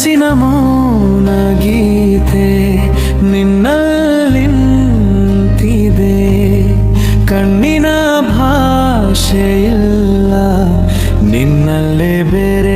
ಮನಸ್ಸಿನ ಮೌನ ಗೀತೆ ನಿನ್ನಲ್ಲಿ ನಿಂತಿದೆ ಕಣ್ಣಿನ ಭಾಷೆಯಿಲ್ಲ ನಿನ್ನಲ್ಲೇ ಬೆರೆತಿದೆ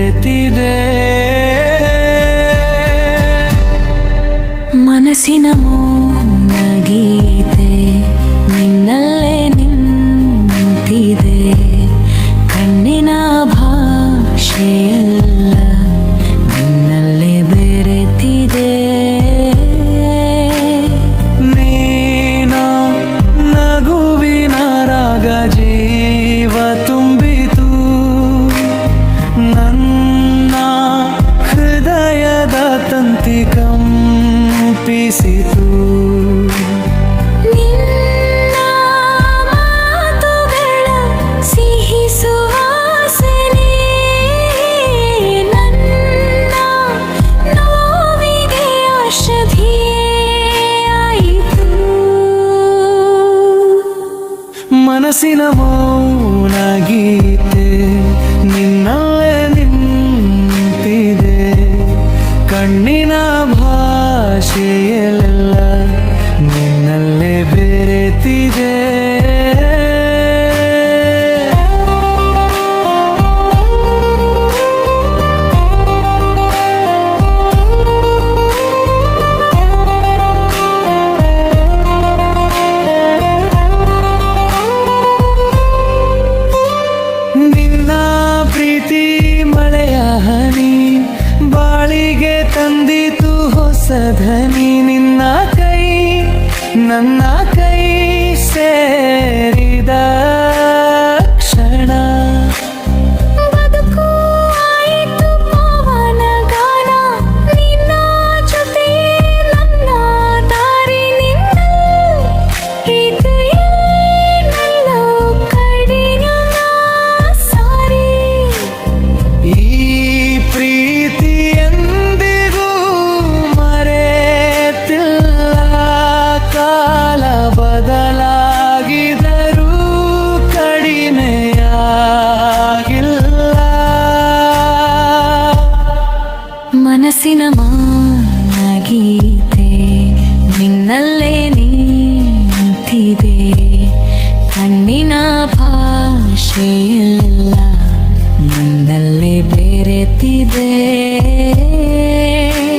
ಮನಸ್ಸಿನ ಮೌನ ಗೀತೆ ನಿನ್ನಲ್ಲೇ ನಿಂತಿದೆ ಕಣ್ಣಿನ ಭಾಷೆಯಲ್ಲ ನಿನ್ನಲ್ಲೇ ಬೆರೆತಿದೆ. ಹೊಸ ಧನಿ ನಿನ್ನ ಕೈ ನನ್ನ ಕೈ ಸೇರಿದ. ಮನಸ್ಸಿನ ಮಾನಗೀತೆ ನಿನ್ನಲ್ಲೇ ನಿಂತಿದೆ. ಕಣ್ಣಿನ ಭಾಷೆಯಲ್ಲ ನಿನ್ನಲ್ಲೇ ಬೆರೆತಿದೆ.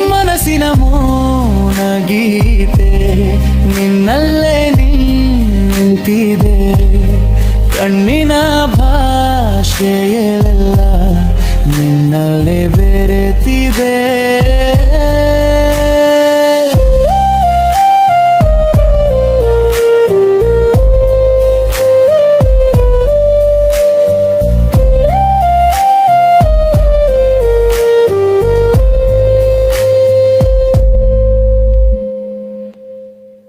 ಮನಸ್ಸಿನ ಮೋನಗೀತೆ ನಿನ್ನಲ್ಲೇ ನಿಂತಿದೆ. ಕಣ್ಣಿನ ಭಾಷೆಯಲ್ಲ ನಿನ್ನಲ್ಲಿ ಬೆರೆತಿದೆ.